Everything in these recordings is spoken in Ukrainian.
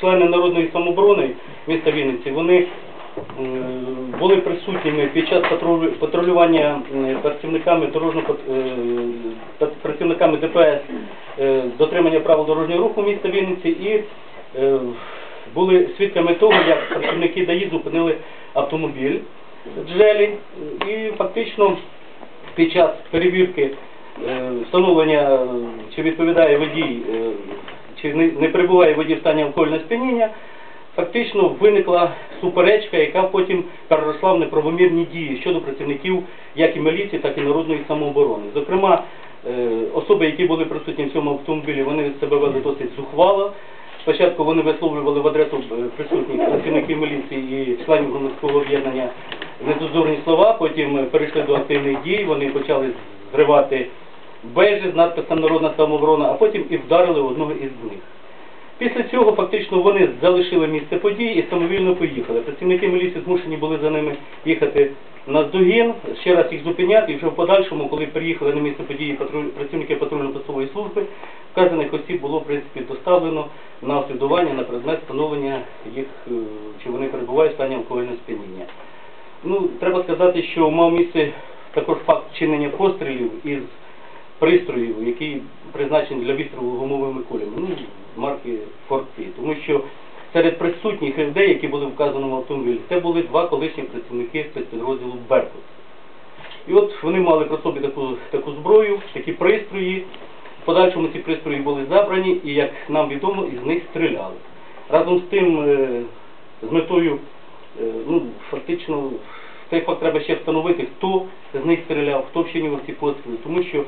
члени народної самооборони міста Вінниці, вони е, були присутніми під час патрулювання е, працівниками е, працівниками ДПС дотримання правил дорожнього руху міста Вінниці і були свідками того, як працівники ДАІ зупинили автомобіль Джелі. І фактично під час перевірки встановлення, чи відповідає водій, чи не, перебуває водій в стані алкогольного сп'яніння, фактично виникла суперечка, яка потім переросла в неправомірні дії щодо працівників як і міліції, так і народної самооборони. Зокрема, е, особи, які були присутні в цьому автомобілі, вони себе вели досить зухвало. Спочатку вони висловлювали в адресу е, присутніх працівників міліції і членів громадського об'єднання недозорні слова, потім перейшли до активних дій, вони почали зривати бежі з надписом Народна самооборона, а потім і вдарили одного із них. Після цього фактично вони залишили місце події і самовільно поїхали. Працівники міліції змушені були за ними їхати на здогін, ще раз їх зупиняти, і вже в подальшому, коли приїхали на місце події працівники патрульно-постової служби, вказаних осіб було в принципі доставлено на освідування на предмет встановлення їх, е, чи вони перебувають в стані алкогольного сп'яніння. Ну, треба сказати, що мав місце також факт чинення пострілів із пристроїв, який призначений для відстрілу гумовими кулями, ну, марки Ford Тому що серед присутніх людей, які були вказані в автомобілі, це були два колишні працівники спецпідрозділу Беркут. І от вони мали при собі таку, таку зброю, такі пристрої. В подальшому ці пристрої були забрані і, як нам відомо, із них стріляли. Разом з тим, е, з метою, е, ну, фактично, цей факт треба ще встановити, хто з них стріляв, хто вчинював ці постріли, тому що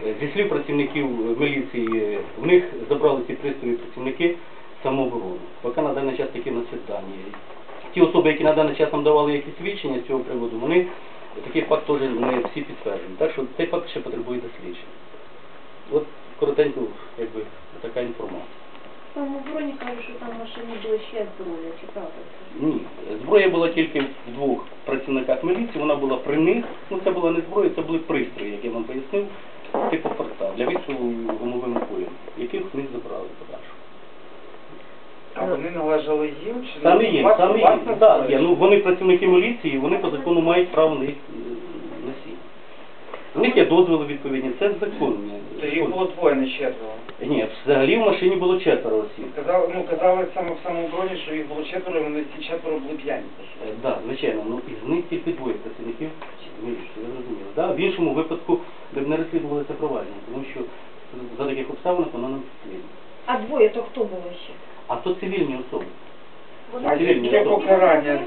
зі слів працівників е, міліції, е, в них забрали ці пристрої працівники самооборони. Поки на даний час такі насвідання. Ті особи, які на даний час нам давали якісь свідчення з цього приводу, вони такий факт теж не всі підтверджені. Так що цей факт ще потребує дослідження. От коротенько, якби така інформація. Броні кажуть, що там в машині було ще зброя, чи правда? Ні, зброя була тільки в двох працівниках міліції, вона була при них. Ну це була не зброя, це були пристрої, як я вам пояснив, типу порта для відстрілу гумовими кулями, яких них забрали подальше. А вони належали їм чи Саме їм, саме вас їм. не Так, є. Ну вони працівники міліції, вони по закону мають право на їх е, носіння. У них є дозволи відповідні, це законні. То їх було двоє, не четверо. Ні, взагалі в машині було четверо осіб. Казали, ну, казали саме в самому броні, що їх було четверо, і вони ці четверо були п'яні. Так, да, звичайно, ну із них тільки двоє працівників міліції. Да? В іншому випадку ми б не розслідували це провадження, тому що за таких обставин воно не підслідно. А двоє то хто було ще? А то цивільні особи. А яке покарання?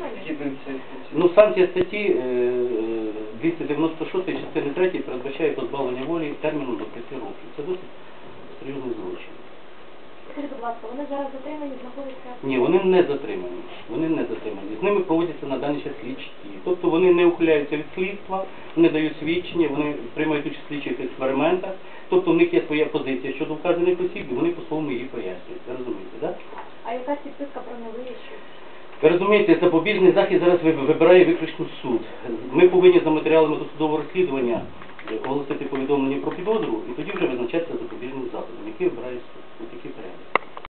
Ну, санкція статті е, е, 296 частини 3 передбачає позбавлення волі терміном до 5 років. Це досить серйозний злочин. Скажіть, будь ласка, вони зараз затримані, знаходяться Ні, вони не затримані. Вони не затримані. З ними проводяться на даний час слідчі. Тобто вони не ухиляються від слідства, вони дають свідчення, вони приймають участь в слідчих експериментах. Тобто в них є своя позиція щодо вказаних осіб, і вони по-своєму її пояснюють. Розумієте, так? А якась підписка про невиїзд? Ви розумієте, запобіжний захід зараз вибирає виключно суд. Ми повинні за матеріалами досудового розслідування оголосити повідомлення про підозру і тоді вже визначатися запобіжним заходом, який вибирає суд.